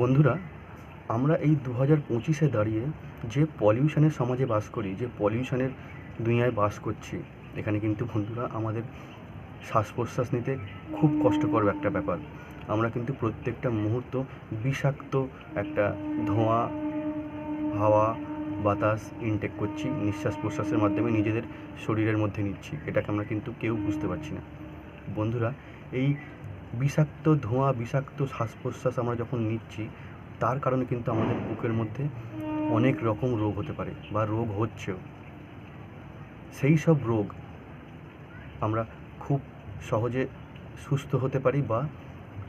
বন্ধুরা, আমরা এই দু হাজার পঁচিশে দাঁড়িয়ে যে পলিউশনের সমাজে বাস করি, যে পলিউশনের দুনিয়ায় বাস করছি, এখানে কিন্তু বন্ধুরা আমাদের শ্বাস প্রশ্বাস নিতে খুব কষ্টকর একটা ব্যাপার। আমরা কিন্তু প্রত্যেকটা মুহূর্ত বিষাক্ত একটা ধোঁয়া, হাওয়া, বাতাস ইনটেক করছি নিঃশ্বাস প্রশ্বাসের মাধ্যমে নিজেদের শরীরের মধ্যে নিচ্ছি, এটাকে আমরা কিন্তু কেউ বুঝতে পারছি না। বন্ধুরা, এই বিষাক্ত ধোঁয়া, বিষাক্ত শ্বাস প্রশ্বাস আমরা যখন নিচ্ছি, তার কারণে কিন্তু আমাদের বুকের মধ্যে অনেক রকম রোগ হতে পারে বা রোগ হচ্ছেও। সেই সব রোগ আমরা খুব সহজে সুস্থ হতে পারি বা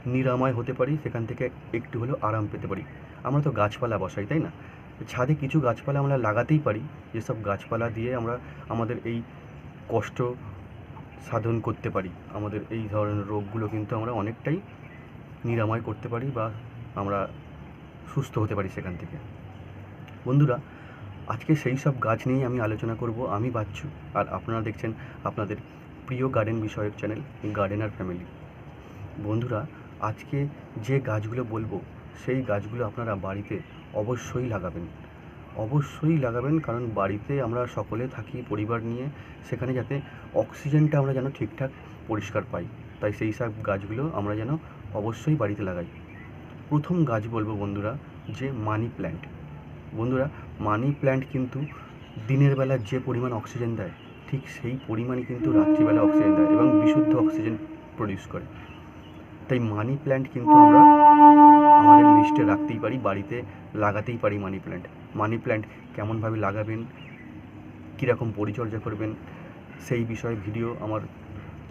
নিরাময় হতে পারি, সেখান থেকে একটু হলেও আরাম পেতে পারি। আমরা তো গাছপালা বসাই, তাই না? ছাদে কিছু গাছপালা আমরা লাগাতেই পারি। যেসব গাছপালা দিয়ে আমরা আমাদের এই কষ্ট সাধন করতে পারি। আমাদের এই ধরনের রোগগুলো কিন্তু আমরা অনেকটাই নিরাময় করতে পারি বা আমরা সুস্থ হতে পারি সেখান থেকে। বন্ধুরা, আজকে সেই সব গাছ নিয়েই আমি আলোচনা করব। আমি বাচ্চু, আর আপনারা দেখছেন আপনাদের প্রিয় গার্ডেন বিষয়ক চ্যানেল গার্ডেনার ফ্যামিলি। বন্ধুরা, আজকে যে গাছগুলো বলব, সেই গাছগুলো আপনারা বাড়িতে অবশ্যই লাগাবেন। অবশ্যই লাগাবেন, কারণ বাড়িতে আমরা সকলে থাকি পরিবার নিয়ে, সেখানে যাতে অক্সিজেনটা আমরা যেন ঠিকঠাক পরিষ্কার পাই। তাই সেই সব গাছগুলো আমরা যেন অবশ্যই বাড়িতে লাগাই। প্রথম গাছ বলব বন্ধুরা, যে মানি প্ল্যান্ট। বন্ধুরা, মানি প্ল্যান্ট কিন্তু দিনের বেলা যে পরিমাণ অক্সিজেন দেয়, ঠিক সেই পরিমাণই কিন্তু রাত্রিবেলা অক্সিজেন দেয় এবং বিশুদ্ধ অক্সিজেন প্রডিউস করে। তাই মানি প্ল্যান্ট কিন্তু আমরা আমাদের লিস্টে রাখতেই পারি, বাড়িতে লাগাতেই পারি মানি প্ল্যান্ট মানি প্ল্যান্ট কেমনভাবে লাগাবেন, কীরকম পরিচর্যা করবেন, সেই বিষয়ে ভিডিও আমার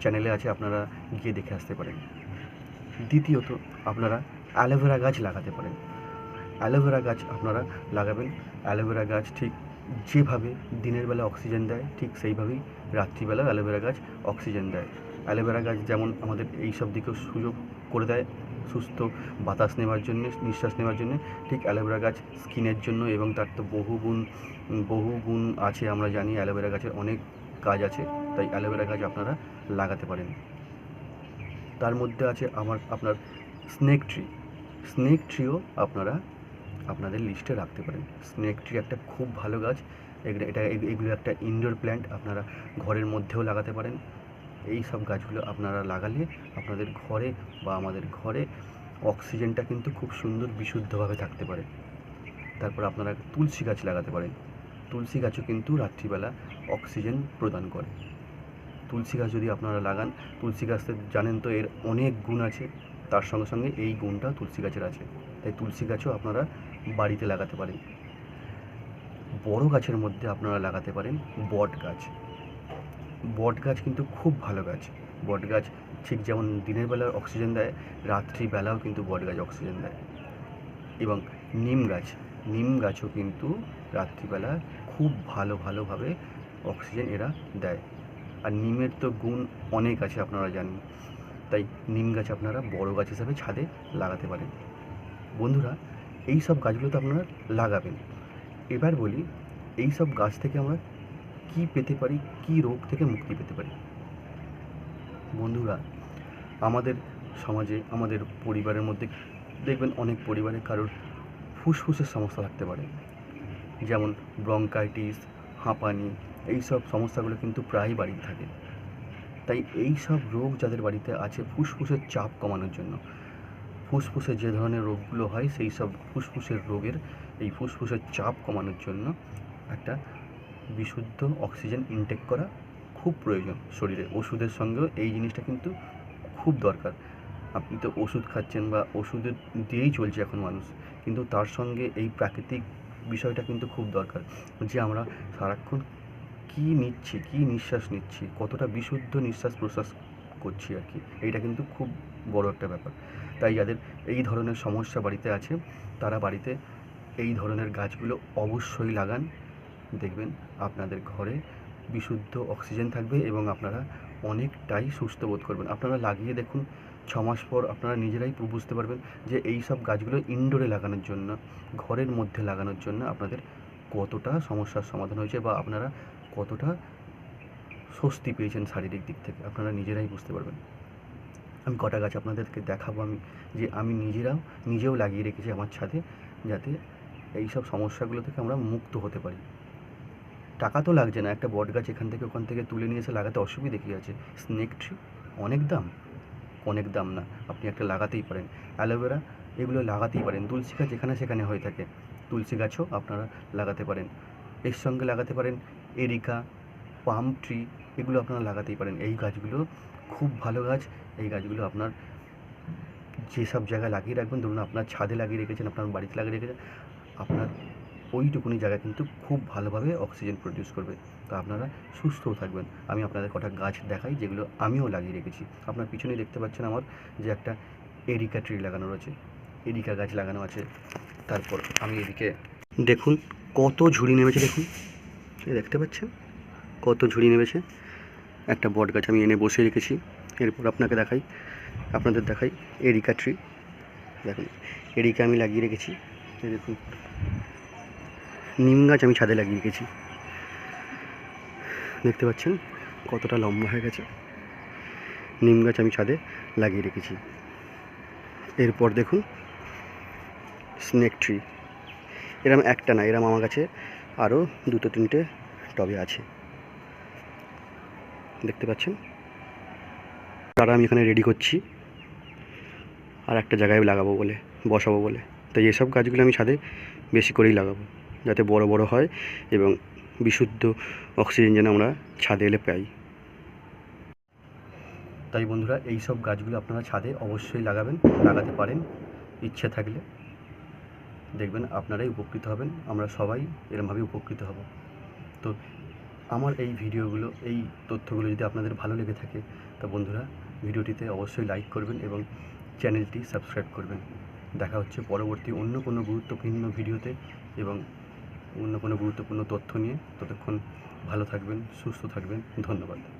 চ্যানেলে আছে, আপনারা গিয়ে দেখে আসতে পারেন। দ্বিতীয়ত, আপনারা অ্যালোভেরা গাছ লাগাতে পারেন। অ্যালোভেরা গাছ আপনারা লাগাবেন। অ্যালোভেরা গাছ ঠিক যেভাবে দিনের বেলা অক্সিজেন দেয়, ঠিক সেইভাবেই রাত্রিবেলা অ্যালোভেরা গাছ অক্সিজেন দেয়। অ্যালোভেরা গাছ যেমন আমাদের এই সব দিকেও সুযোগ করে দেয় সুস্থ, বাতাস নেওয়ার জন্য, নিঃশ্বাস নেওয়ার জন্য, ঠিক অ্যালোভেরা গাছ স্কিনের জন্য এবং তার তো বহু গুণ বহু গুণ আছে আমরা জানি, অ্যালোভেরা গাছের অনেক কাজ আছে, তাই অ্যালোভেরা গাছ আপনারা লাগাতে পারেন। তার মধ্যে আছে আমার, আপনার স্নেক ট্রি। স্নেক ট্রিও আপনারা আপনাদের লিস্টে রাখতে পারেন। স্নেক ট্রি একটা খুব ভালো গাছ এটা এগুলো একটা ইনডোর প্ল্যান্ট, আপনারা ঘরের মধ্যেও লাগাতে পারেন। এই সব গাছগুলো আপনারা লাগালে আপনাদের ঘরে বা আমাদের ঘরে অক্সিজেনটা কিন্তু খুব সুন্দর বিশুদ্ধভাবে থাকতে পারে। তারপর আপনারা তুলসী গাছ লাগাতে পারেন। তুলসী গাছও কিন্তু রাত্রিবেলা অক্সিজেন প্রদান করে। তুলসী গাছ যদি আপনারা লাগান, তুলসী গাছতে জানেন তো এর অনেক গুণ আছে, তার সঙ্গে সঙ্গে এই গুণটা তুলসী গাছের আছে। তাই তুলসী গাছও আপনারা বাড়িতে লাগাতে পারেন। বড় গাছের মধ্যে আপনারা লাগাতে পারেন বট গাছ। বট গাছ কিন্তু খুব ভালো গাছ। বট গাছ ঠিক যেমন দিনের বেলা অক্সিজেন দেয় রাত্রিবেলাও কিন্তু বট গাছ অক্সিজেন দেয়। এবং নিম গাছ, নিম গাছও কিন্তু রাত্রিবেলা খুব ভালো ভালোভাবে অক্সিজেন এরা দেয়। আর নিমের তো গুণ অনেক আছে আপনারা জানেন, তাই নিম গাছ আপনারা বড় গাছ হিসাবে ছাদে লাগাতে পারেন। বন্ধুরা, এই সব গাছগুলো তো আপনারা লাগাবেন। এবার বলি, এই সব গাছ থেকে আমরা কি পেতে পারি, কি রোগ থেকে মুক্তি পেতে পারি? বন্ধুরা, আমাদের সমাজে, আমাদের পরিবারের মধ্যে দেখবেন অনেক পরিবারে কারোর ফুসফুসের সমস্যা থাকতে পারে। যেমন ব্রঙ্কাইটিস, হাঁপানি এই সব সমস্যাগুলো কিন্তু প্রায়ই বাড়িতে থাকে। তাই এই সব রোগ যাদের বাড়িতে আছে, ফুসফুসের চাপ কমানোর জন্য, ফুসফুসে যে ধরনের রোগগুলো হয় সেই সব ফুসফুসের রোগের এই ফুসফুসের চাপ কমানোর জন্য একটা বিশুদ্ধ অক্সিজেন ইনটেক করা খুব প্রয়োজন শরীরে। ওষুধের সঙ্গেও এই জিনিসটা কিন্তু খুব দরকার। আপনি তো ওষুধ খাচ্ছেন বা ওষুধ দিয়েই চলছে এখন মানুষ। কিন্তু তার সঙ্গে এই প্রাকৃতিক বিষয়টা কিন্তু খুব দরকার যে আমরা সারাক্ষণ কী নিচ্ছি, কী নিঃশ্বাস নিচ্ছি, কতটা বিশুদ্ধ নিঃশ্বাস প্রশ্বাস করছি আর কি। এইটা কিন্তু খুব বড় একটা ব্যাপার। তাই যাদের এই ধরনের সমস্যা বাড়িতে আছে, তারা বাড়িতে এই ধরনের গাছগুলো অবশ্যই লাগান। দেখবেন আপনাদের ঘরে বিশুদ্ধ অক্সিজেন থাকবে এবং আপনারা অনেকটাই সুস্থ বোধ করবেন। আপনারা লাগিয়ে দেখুন, ছ মাস পর আপনারা নিজেরাই বুঝতে পারবেন যে এই সব গাছগুলো ইনডোরে লাগানোর জন্য, ঘরের মধ্যে লাগানোর জন্য আপনাদের কতটা সমস্যার সমাধান হয়েছে বা আপনারা কতটা স্বস্তি পেয়েছেন শারীরিক দিক থেকে, আপনারা নিজেরাই বুঝতে পারবেন। আমি কটা গাছ আপনাদেরকে দেখাবো আমি, যে আমি নিজেরাও, নিজেও লাগিয়ে রেখেছি আমার ছাদে, যাতে এই সব সমস্যাগুলো থেকে আমরা মুক্ত হতে পারি। টাকা তো লাগছে না, একটা বট গাছ এখান থেকে ওখান থেকে তুলে নিয়ে এসে লাগাতে অসুবিধে কী আছে? স্নেক ট্রি অনেক দাম? অনেক দাম না, আপনি একটা লাগাতেই পারেন। অ্যালোভেরা এগুলো লাগাতেই পারেন। তুলসী গাছ যেখানে সেখানে হয়ে থাকে। তুলসী গাছও আপনারা লাগাতে পারেন। এর সঙ্গে লাগাতে পারেন এরিকা পাম ট্রি এগুলো আপনারা লাগাতেই পারেন। এই গাছগুলো খুব ভালো গাছ। এই গাছগুলো আপনার যেসব জায়গায় লাগিয়ে রাখবেন, ধরুন আপনার ছাদে লাগিয়ে রেখেছেন, আপনার বাড়িতে লাগিয়ে রেখেছেন, আপনার ওইটুকুনি জায়গা কিন্তু খুব ভালোভাবে অক্সিজেন প্রডিউস করবে। তো আপনারা সুস্থও থাকবেন। আমি আপনাদের কটা গাছ দেখাই, যেগুলো আমিও লাগিয়ে রেখেছি। আপনার পিছনে দেখতে পাচ্ছেন আমার যে একটা এরিকা ট্রি লাগানো রয়েছে। এরিকা গাছ লাগানো আছে। তারপর আমি এদিকে দেখুন কত ঝুড়ি নেমেছে, দেখুন। দেখতে পাচ্ছেন? কত ঝুড়ি নেমেছে। একটা বট গাছ আমি এনে বসে রেখেছি। এরপর আপনাকে দেখাই, আপনাদের দেখাই এরিকা ট্রি দেখুন, এরিকা আমি লাগিয়ে রেখেছি। দেখুন নিম গাছ আমি ছাদে লাগিয়ে রেখেছি। দেখতে পাচ্ছেন কতটা লম্বা হয়ে গেছে। নিম গাছ আমি ছাদে লাগিয়ে রেখেছি। এরপর দেখুন স্নেক ট্রি। এরম একটা না, এরম আমার কাছে আরও দুটো তিনটে টবে আছে। দেখতে পাচ্ছেন? তারা আমি এখানে রেডি করছি। আর একটা জায়গায় লাগাবো বলে, বসাবো বলে। তাই এসব গাছগুলো আমি ছাদে বেশি করেই লাগাবো। যাতে বড় বড় হয় এবং বিশুদ্ধ অক্সিজেন যেন আমরা ছাদে এলে পাই। তাই বন্ধুরা, এই সব গাছগুলো আপনারা ছাদে অবশ্যই লাগাবেন, লাগাতে পারেন, ইচ্ছে থাকলে। দেখবেন আপনারাই উপকৃত হবেন, আমরা সবাই এরমভাবে উপকৃত হব। তো আমার এই ভিডিওগুলো, এই তথ্যগুলো যদি আপনাদের ভালো লেগে থাকে, তো বন্ধুরা, ভিডিওটিতে অবশ্যই লাইক করবেন এবং চ্যানেলটি সাবস্ক্রাইব করবেন। দেখা হচ্ছে পরবর্তী অন্য কোনো গুরুত্বপূর্ণ ভিডিওতে এবং অন্য কোনো গুরুত্বপূর্ণ তথ্য নিয়ে ততক্ষণ ভালো থাকবেন সুস্থ থাকবেন। ধন্যবাদ।